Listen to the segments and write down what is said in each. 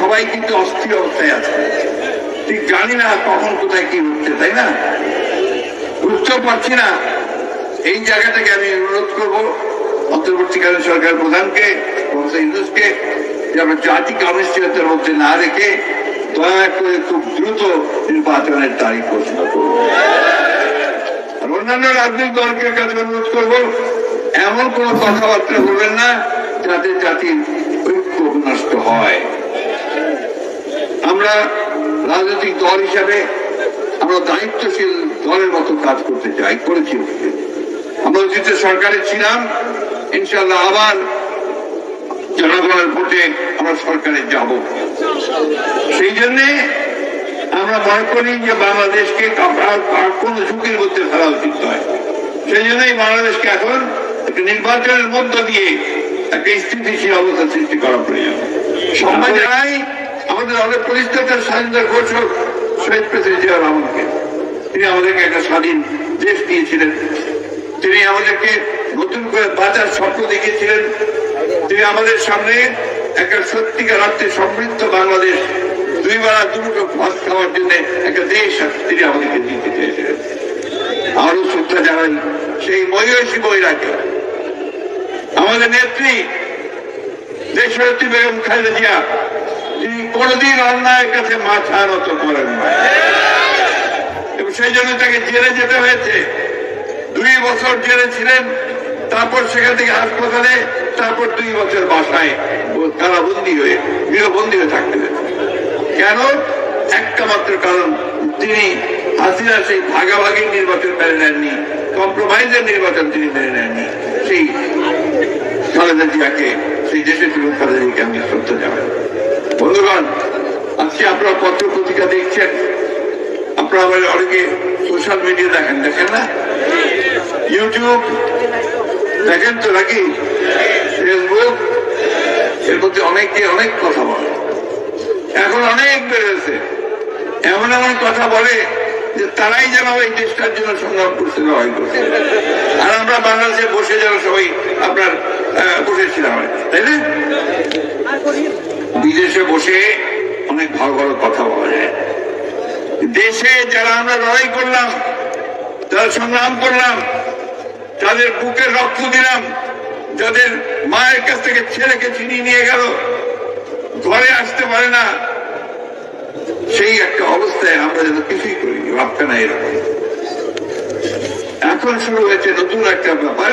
সবাই কিন্তু অস্থির অবস্থায় আছে। ঠিক জানি না কখন কোথায় কি হচ্ছে, তাই না? বুঝতেও পারছি না। এই জায়গা থেকে আমি অনুরোধ করব অন্তর্বর্তীকালীন সরকার প্রধানকে, প্রফেসর ইউনুসকে, যে আমরা জাতিকে অনিশ্চয়তার মধ্যে না রেখে দয়া করে খুব দ্রুত নির্বাচনের তারিখ ঘোষণা করব আর অন্যান্য রাজনৈতিক দলকে কাছে অনুরোধ করব, এমন কোন কথাবার্তা বলবেন না যাতে জাতির ঐক্য নষ্ট হয়। আমরা রাজনৈতিক দল হিসাবে আমরা দায়িত্বশীল দলের মতো কাজ করতে চাই করেছি আমরা অতীতে সরকারে ছিলাম ইনশাল্লাহ আবার জনগণের ভোটে আমরা সরকারে যাব। সেই জন্যে আমরা মনে করি যে বাংলাদেশকে কোন ঝুঁকির মধ্যে ফেলা উচিত নয়। সেই জন্যই বাংলাদেশকে এখন একটা নির্বাচনের মধ্য দিয়ে একটা স্থিতিশীল অবস্থা সৃষ্টি করা প্রয়োজন। সম্মান আমাদের অনেক পরিষ্কার স্বাধীনতার ঘোষক শহীদ প্রেসিডেন্ট জিয়া রহমানকে। তিনি আমাদেরকে একটা স্বাধীন দেশ দিয়েছিলেন। তিনি আমাদেরকে নতুন করে বাঁচার স্বপ্ন দেখিয়েছিলেন। তিনি আমাদের সামনে একটা সত্যিকার অর্থে সমৃদ্ধ বাংলাদেশ দুই বেলা দুটো ভাত খাওয়ার জন্য একটা দেশ তিনি আমাদেরকে দিতে চেয়েছিলেন। আরও শ্রদ্ধা জানাই সেই মহিষী বৈরাগ্য আমাদের নেত্রী দেশরত্রী বেগম খালেদা জিয়া কোনদিন অন্যায়ের কাছে মাথা নত করেন সেই জন্য তাকে জেলে যেতে হয়েছে। দুই বছর জেলে ছিলেন, তারপর সেখান থেকে হাসপাতালে, তারপর দুই বছর বাসায় কারাবন্দি হয়ে, গৃহবন্দী হয়ে থাকতে কেন? একটা মাত্র কারণ, তিনি হাসিনা সেই ভাগাভাগি নির্বাচন মেনে নেননি কম্প্রোমাইজের নির্বাচন তিনি মেনে নেননি। সেই খালেদা জিয়াকে, সেই দেশের ফিরত খালেদা জিয়াকে আমি শ্রদ্ধা জানাই। আপনারা পত্র পত্রিকা দেখছেন, আপনারা অনেকে সোশ্যাল মিডিয়া দেখেন দেখেন না? ইউটিউব দেখেন তো নাকি? ফেসবুক এর মধ্যে অনেকে অনেক কথা বলে। এখন অনেক বেড়েছে। এমন এমন কথা বলে যে তারাই যেন এই দেশটার জন্য সংগ্রাম করছে, লড়াই আর আমরা বাংলাদেশে বসে যেন সবাই আপনার বসেছিলাম তাই না? বিদেশে বসে অনেক ভালো ভালো কথা বলা যায়। দেশে যারা আমরা লড়াই করলাম, যারা সংগ্রাম করলাম, যাদের বুকে রক্ত দিলাম, যাদের মায়ের কাছ থেকে ছেলেকে ছিনিয়ে নিয়ে গেল, ঘরে আসতে পারে না, সেই একটা অবস্থায় আমরা যেন কিছুই করিনি, ভাবতে না এরকম। এখন শুরু হয়েছে নতুন একটা ব্যাপার,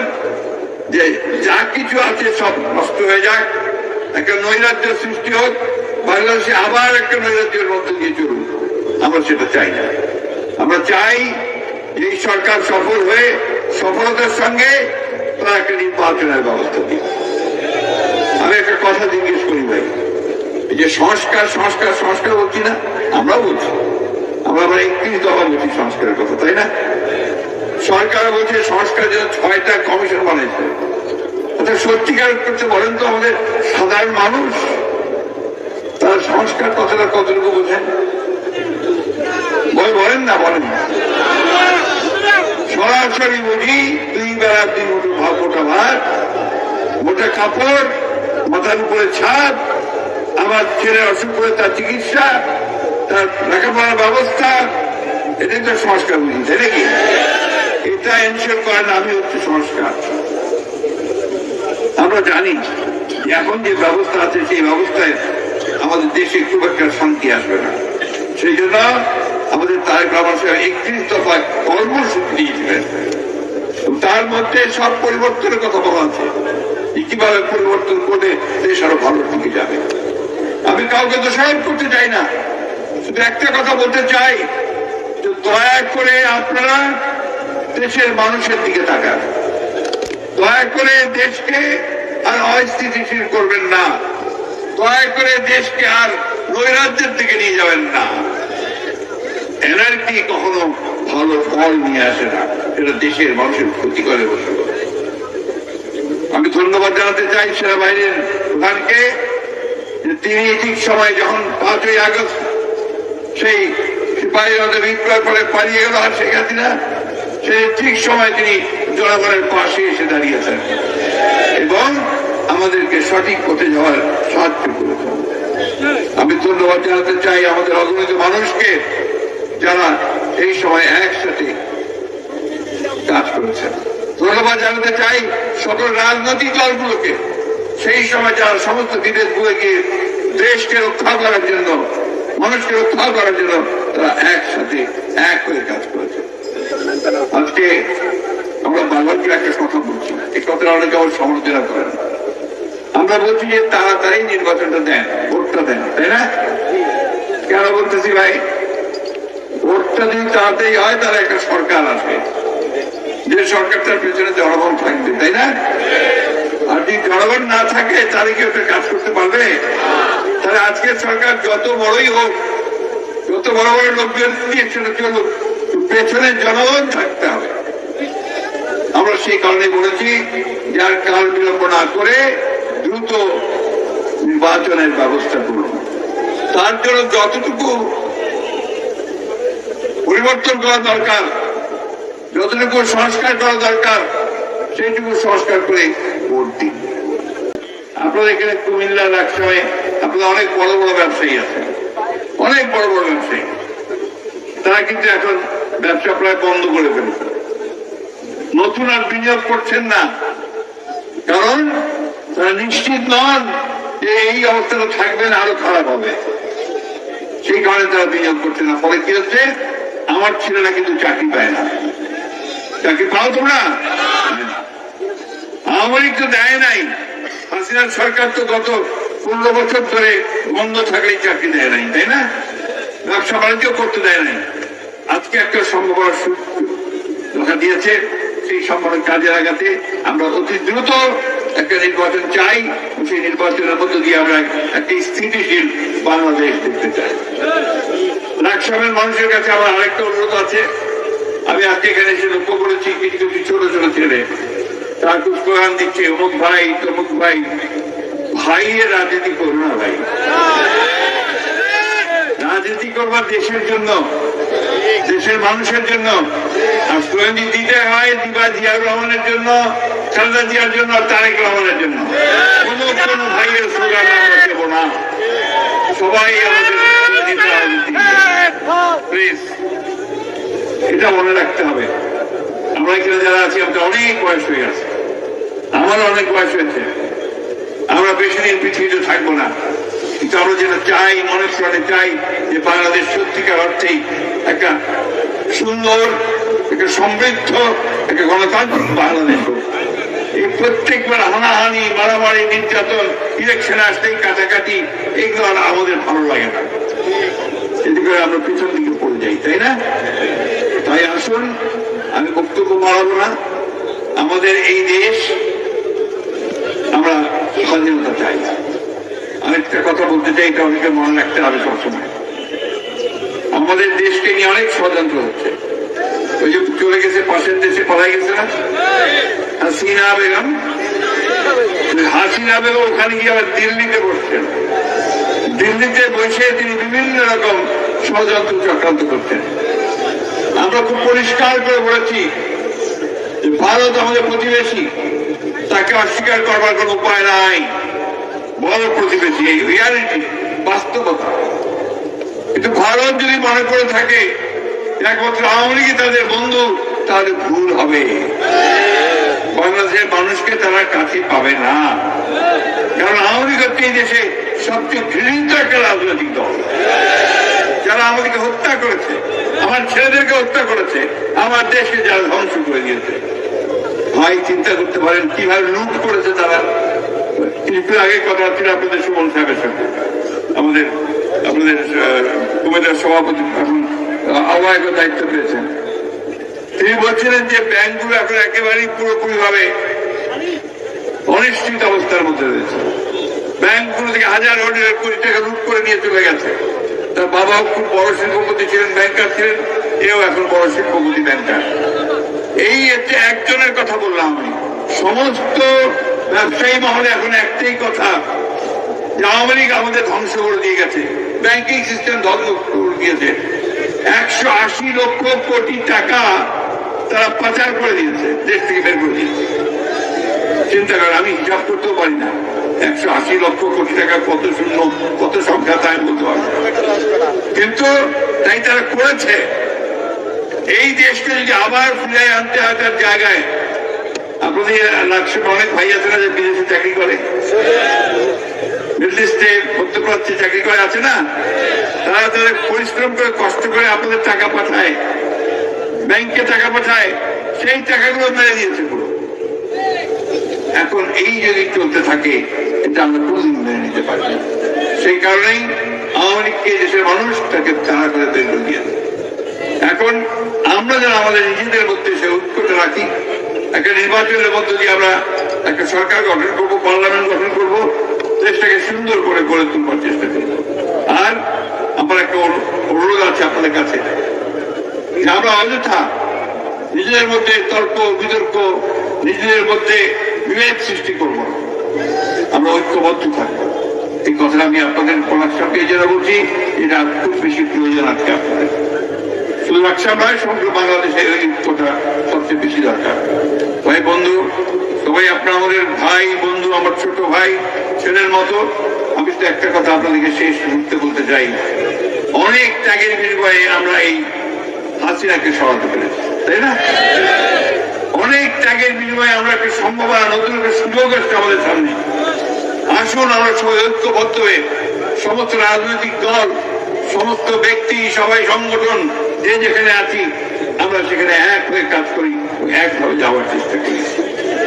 যে যা কিছু আছে সব নষ্ট হয়ে যাক, একটা নৈরাজ্য সৃষ্টি হোক বাংলাদেশে আবার একটা নৈরাজ্যের মধ্যে দিয়ে চলুন। আমরা সেটা চাই না। আমরা চাই এই সরকার সফল হয়ে সফলতার সঙ্গে তারা একটা নির্বাচনের ব্যবস্থা দিই আমি একটা কথা জিজ্ঞেস করি ভাই যে সংস্কার সংস্কার সংস্কার বলছি না, আমরাও বলছি। আমরা আবার একত্রিশ দফা বলছি সংস্কারের কথা, তাই না? সরকার বলছে সংস্কার জন্য ছয়টা কমিশন বানিয়েছে অর্থাৎ সত্যিকার করতে বলেন তো আমাদের সাধারণ মানুষ তারা সংস্কার কথাটা কতটুকু বোঝেন? বই বলেন না, বলেন। সরাসরি বুঝি দুই বেলা মুঠো ভাব মোটা ভাত, মোটা কাপড়, মাথার উপরে ছাদ, আমার ছেলে অসুখ করে তার চিকিৎসা, তার লেখাপড়ার ব্যবস্থা, এটাই তো সংস্কার বুঝি তাই নাকি? এটা এনশিওর করেন আমি হচ্ছে সংস্কার। আমরা জানি এখন যে ব্যবস্থা আছে, সেই ব্যবস্থায় একটা আসবে না। সেই জন্য আমাদের তারেক রহমান সাহেব একত্রিশ দফায় কর্মসূচি দিয়েছিলেন তার মধ্যে সব পরিবর্তনের কথা বলা আছে। কীভাবে পরিবর্তন করে দেশ আরও ভালো দিকে যাবে। আমি কাউকে দোষারোপ করতে চাই না। শুধু একটা কথা বলতে চাই যে দয়া করে আপনারা দেশের মানুষের দিকে তাকান। দয়া করে দেশকে আর অস্থিতিশীল করবেন না। দয়া করে দেশকে আর নৈরাজ্যের দিকে নিয়ে যাবেন না। এনার্জি কখনো ভালো ফল নিয়ে আসে না। এটা দেশের মানুষের ক্ষতি করে বসে আমি ধন্যবাদ জানাতে চাই সেনাবাহিনীর প্রধানকে যে তিনি ঠিক সময় যখন পাঁচই আগস্ট সেই সিপাহী বিপ্লব করে পালিয়ে গেল আর শেখ হাসিনা সেই ঠিক সময় তিনি জনগণের পাশে এসে দাঁড়িয়েছেন। এবং আমাদেরকে সঠিক পথে যাওয়ার সাহায্য আমি ধন্যবাদ জানাতে চাই আমাদের অগণিত মানুষকে যারা এই সময় একসাথে কাজ করেছেন। ধন্যবাদ জানাতে চাই সকল রাজনৈতিক দলগুলোকে। সেই সময় যারা সমস্ত বিদেশগুলো গিয়ে দেশকে রক্ষা করার জন্য, মানুষকে রক্ষা করার জন্য তারা একসাথে এক হয়ে কাজ করেছে আজকে আমরা বারবার একটা কথা বলছি। এই কথাটা অনেকে আবার সমালোচনা করেন। আমরা বলছি যে তাড়াতাড়ি নির্বাচনটা দেন। ভোটটা দেন তাই না? কেন বলতেছি ভাই? ভোটটা যদি তাড়াতাড়ি হয়, তাহলে একটা সরকার আসবে। যে সরকারটার পেছনে জনগণ থাকবে, তাই না? আর যদি জনগণ না থাকে, তাহলে কি ওটা কাজ করতে পারবে? তাহলে আজকের সরকার যত বড়ই হোক, যত বড় বড় লোকদের দিয়ে চলে চলুক, পেছনে জনগণ থাকতে হবে। আমরা সেই কারণে বলেছি, যার কাল বিলম্ব না করে দ্রুত নির্বাচনের ব্যবস্থা করুন। তার জন্য যতটুকু পরিবর্তন করা দরকার, যতটুকু সংস্কার করা দরকার, সেইটুকু সংস্কার করে ভোট দিন। আপনাদের এখানে কুমিল্লা, রাজশাহী, আপনাদের অনেক বড় বড় ব্যবসায়ী আছে। অনেক বড় বড় ব্যবসায়ী। তারা কিন্তু এখন ব্যবসা প্রায় বন্ধ করে ফেলেছে নতুন আর বিনিয়োগ করছেন না। কারণ তারা নিশ্চিত নন যে এই অবস্থাটা থাকবে না, আরও খারাপ হবে। সেই কারণে তারা বিনিয়োগ করছে না। ফলে কি হচ্ছে? আমার ছেলেরা কিন্তু চাকরি পায় না। চাকরি পাও তোমরা? আওয়ামী তো দেয় নাই। হাসিনার সরকার তো গত পনেরো বছর ধরে বন্ধ থাকলেই চাকরি দেয় নাই, তাই না? ব্যবসা বাণিজ্য করতে দেয় নাই। আজকে একটা সম্ভাবনা দেখা দিয়েছে। সেই সম্ভাবনা কাজে লাগাতে আমরা অতি দ্রুত একটা নির্বাচন চাই, সেই নির্বাচনের মধ্য দিয়ে আমরা একটা স্থিতিশীল বাংলাদেশ দেখতে চাই। লাকসামের মানুষের কাছে আমার আরেকটা অনুরোধ আছে। আমি আজকে এখানে এসে লক্ষ্য করেছি, কিছু কিছু ছোট ছোট ছেলে। তার কুস্কোগান দিচ্ছে, অমুক ভাই, তমুক ভাই। ভাইয়ের রাজনীতি করো না ভাই। রাজনীতি করবার দেশের জন্য, দেশের মানুষের জন্য। আর স্লোগানটি দিতে হয় দিবা জিয়াউর রহমানের জন্য। খালেদা জন্য তারেক রহমানের জন্য। কোন কোন ভাইয়ের না সবাই আমাদের এটা মনে রাখতে হবে। আমরা এখানে যারা আছি আমাদের অনেক বয়স হয়ে গেছে। অনেক বয়স হয়েছে। আমরা বেশি দিন পৃথিবীতে থাকব না। কিন্তু আমরা যেটা চাই, মনে প্রাণে চাই যে বাংলাদেশ সত্যিকার অর্থেই একটা সুন্দর, একটা সমৃদ্ধ, একটা গণতান্ত্রিক বাংলাদেশ প্রত্যেকবার হানাহানি, মারামারি, নির্যাতন ইলেকশন আসতেই কাটাকাটি, এগুলো আর আমাদের ভালো লাগে না। এতে করে আমরা পিছন দিকে পড়ে যাই, তাই না? তাই আসুন, আমি বক্তব্য বাড়াবো না। আমাদের এই দেশ, আমরা স্বাধীনতা চাই। আরেকটা কথা বলতে চাই, এটা অনেকে মনে রাখতে হবে সবসময়। আমাদের দেশকে নিয়ে অনেক ষড়যন্ত্র হচ্ছে। ওই যে চলে গেছে, পাশের দেশে পালাই গেছে না? হাসিনা বেগম। হাসিনা বেগম ওখানে গিয়ে আবার দিল্লিতে বসছেন। দিল্লিতে বসে তিনি বিভিন্ন রকম ষড়যন্ত্র চক্রান্ত করছেন। আমরা খুব পরিষ্কার করে বলেছি যে ভারত আমাদের প্রতিবেশী। তাকে অস্বীকার করবার কোন উপায় নাই। বড় প্রতিবেশী, এই রিয়ালিটি বাস্তবতা। কিন্তু ভারত যদি মনে করে থাকে, একমাত্র আওয়ামী লীগই তাদের বন্ধু, তাহলে ভুল হবে। বাংলাদেশের মানুষকে তারা কাছে পাবে না। কারণ আওয়ামী এই দেশে সবচেয়ে ঘৃণিত একটা রাজনৈতিক দল। যারা আমাদেরকে হত্যা করেছে, আমার ছেলেদেরকে হত্যা করেছে, আমার দেশকে যারা ধ্বংস করে দিয়েছে। ভাই, চিন্তা করতে পারেন কীভাবে লুট করেছে তারা। একটু আগে কথা হচ্ছিল আপনাদের সুমন সাহেবের সঙ্গে। আমাদের আপনাদের কুমিল্লার সভাপতি আহ্বায়কের দায়িত্ব পেয়েছেন। তিনি বলছিলেন যে ব্যাংকগুলো এখন একেবারেই পুরোপুরি ভাবে অনিশ্চিত অবস্থার মধ্যে রয়েছে। ব্যাংকগুলো থেকে হাজার হাজার কোটি টাকা লুট করে নিয়ে চলে গেছে। তার বাবাও খুব বড় শিল্পপতি ছিলেন, ব্যাংকার ছিলেন, এও এখন বড় শিল্পপতি, ব্যাংকার। এই হচ্ছে একজনের কথা বললাম আমি। সমস্ত ব্যবসায়ী মহলে এখন একটাই কথা, যে আওয়ামী লীগ আমাদের ধ্বংস করে দিয়ে গেছে। ব্যাংকিং সিস্টেম ধ্বংস করে দিয়েছে। একশো আশি লক্ষ কোটি টাকা তারা পাচার করে দিয়েছে, দেশ থেকে বের করে দিয়েছে। চিন্তা করে আমি হিসাব করতেও পারি না। একশো আশি লক্ষ কোটি টাকা কত শূন্য, কত সংখ্যা তাই বলতে পারব কিন্তু তাই তারা করেছে। এই দেশকে যদি আবার ফিরে আনতে হয় তার জায়গায়, আপনাদের লাক্সের অনেক ভাই আছে না যে বিদেশে চাকরি করে? মিডল ইস্টে মধ্যপ্রাচ্যে চাকরি করে আছে না? তারা তাদের পরিশ্রম করে, কষ্ট করে আপনাদের টাকা পাঠায়। ব্যাংকে টাকা পাঠায়, সেই টাকাগুলো মেরে দিয়েছে পুরো। এখন এই যদি চলতে থাকে, এটা আমরা কোনদিন মেনে নিতে পারি। সেই কারণেই আওয়ামী দেশের মানুষ তাকে তাড়া করে তৈরি দিয়েছে এখন আমরা যেন আমাদের নিজেদের মধ্যে সে ঐক্যটা রাখি, একটা নির্বাচনের মধ্য দিয়ে আমরা একটা সরকার গঠন করব, পার্লামেন্ট গঠন করব, দেশটাকে সুন্দর করে গড়ে তুলবার চেষ্টা করব। আর আমার একটা অনুরোধ আছে আপনাদের কাছে যে আমরা অযথা নিজেদের মধ্যে তর্ক, বিতর্ক, নিজেদের মধ্যে বিভেদ সৃষ্টি করব আমরা ঐক্যবদ্ধ থাকব। এই কথাটা আমি আপনাদের সঙ্গে এই জন্য বলছি, এটা খুব বেশি প্রয়োজন আজকে আপনাদের। শুধু রাকসা নয় সমগ্র বাংলাদেশে এই ঐক্যটা সবচেয়ে বেশি দরকার। ভাই, বন্ধু, সবাই আপনার আমাদের ভাই, বন্ধু, আমার ছোট ভাই, ছেলের মতো, আমি তো একটা কথা আপনাদেরকে শেষ মুহূর্তে বলতে চাই। অনেক ত্যাগের বিনিময়ে আমরা এই হাসিনাকে সরাতে পেরেছি, তাই না? অনেক ত্যাগের বিনিময়ে আমরা একটা সম্ভাবনা, নতুন একটা সুযোগ আসছে আমাদের সামনে। আসুন, আমরা সবাই ঐক্যবদ্ধ হয়ে সমস্ত রাজনৈতিক দল, সমস্ত ব্যক্তি, সবাই সংগঠন, যে যেখানে আছি, আমরা সেখানে এক হয়ে কাজ করি, একভাবে যাওয়ার চেষ্টা করি।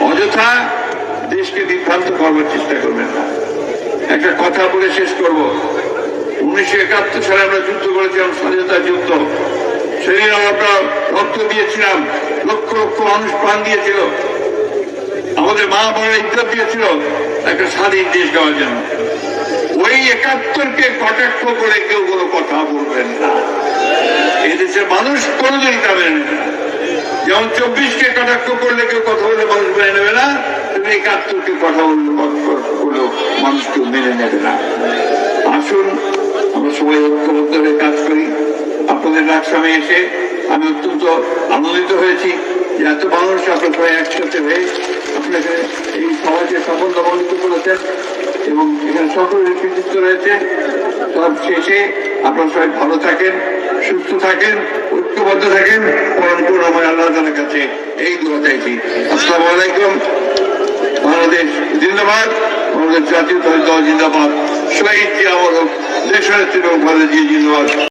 অযথা দেশকে বিভ্রান্ত করবার চেষ্টা করবেন না। একটা কথা বলে শেষ করব। উনিশশো একাত্তর সালে আমরা যুদ্ধ করেছিলাম স্বাধীনতা যুদ্ধ। সেদিন আমরা রক্ত দিয়েছিলাম, লক্ষ লক্ষ মানুষ প্রাণ দিয়েছিল। আমাদের মা বোনেরা ইজ্জত দিয়েছিল একটা স্বাধীন দেশ দেওয়ার জন্য। ওই একাত্তরকে কটাক্ষ করে কেউ কোনো কথা বলবেন না। এই দেশের মানুষ কোনোদিন তা মেনে নেবে না। যেমন চব্বিশকে কটাক্ষ করলে কেউ কথা বলে মানুষ মেনে নেবে না তুমি একাত্তরকে কথা বললে বললেও মানুষ কেউ মেনে নেবে না। আসুন, আমরা সবাই ঐক্যবদ্ধ হয়ে কাজ করি। আপনাদের রাজসামে এসে আমি অত্যন্ত আনন্দিত হয়েছি যে এত মানুষ আপনার সবাই একসাথে হয়ে আপনাকে এই সবাইকে সফল দমনিত করেছেন এবং এখানে সকলের কৃতিত্ব রয়েছে। সব শেষে আপনারা সবাই ভালো থাকেন, সুস্থ থাকেন, ঐক্যবদ্ধ থাকেন। পরম করুণাময় আল্লাহ তালার কাছে এই দোয়া চাইছি। আসসালামু আলাইকুম। বাংলাদেশ জিন্দাবাদ, বাংলাদেশ জাতীয় দল জিন্দাবাদ। শহীদ জিয়া অমর হোক দেশ নেত্রী এবং জিন্দাবাদ।